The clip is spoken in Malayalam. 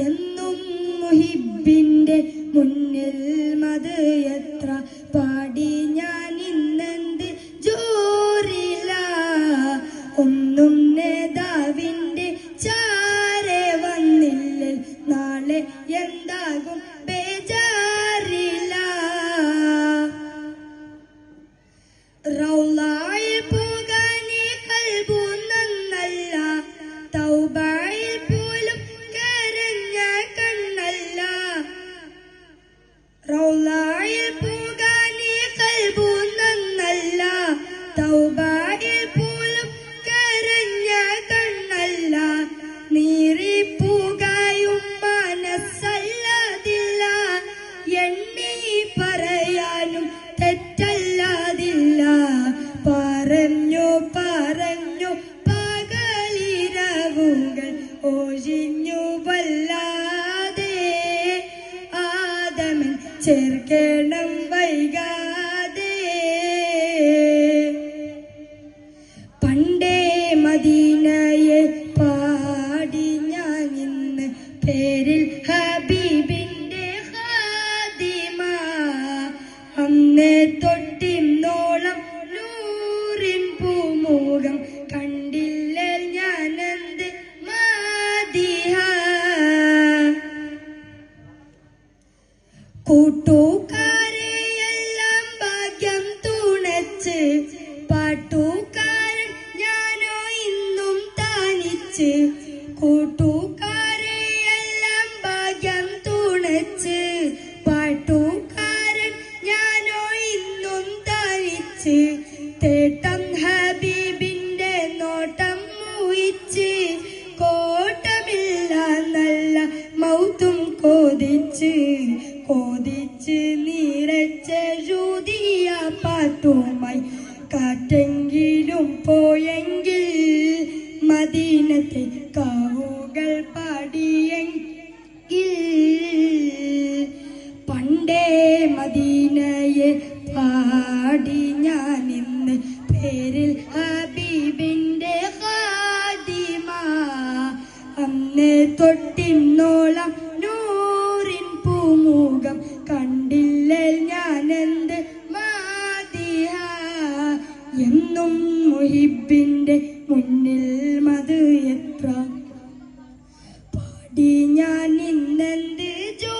എന്നും മുഹിബിന്റെ മുന്നിൽ മതയത്ത് എണ്ണി പറയാനും തെറ്റല്ലാതില്ല. പറഞ്ഞു പറഞ്ഞു പകലിരവുകൾ ഒഴിഞ്ഞു വല്ലാതെ. ആദമൻ ചേർക്കണം വൈകാതെ. പണ്ടേ മദീനയെ പാടി കൂട്ടുകാരെയെല്ലാം ഭാഗ്യം തുണച്ച് പാട്ടുകാരൻ ഞാനോ ഇന്നും താനിച്ച് കൂട്ടുകാരെയെല്ലാം ഭാഗ്യം തുണച്ച് പാട്ടുകാരൻ ഞാനോ ഇന്നും താനിച്ച് തേട്ടം ഹബീബിന്റെ നോട്ടം മൂയിച്ച് കോട്ടമില്ല കൊതിച്ച് കൊതിച്ച് നിറച്ച ജൂതിയ പാത്തുമായി കാറ്റെങ്കിലും പോയെങ്കിൽ മദീനത്തെ കാവുകൾ പാടിയെങ്കിൽ പണ്ടേ മദീനയെ പാടി ഞാൻ ഇന്ന് പേരിൽ ഹബീബിന്റെ ഹാദിമ അന്നേ തൊട്ടിന്നോളം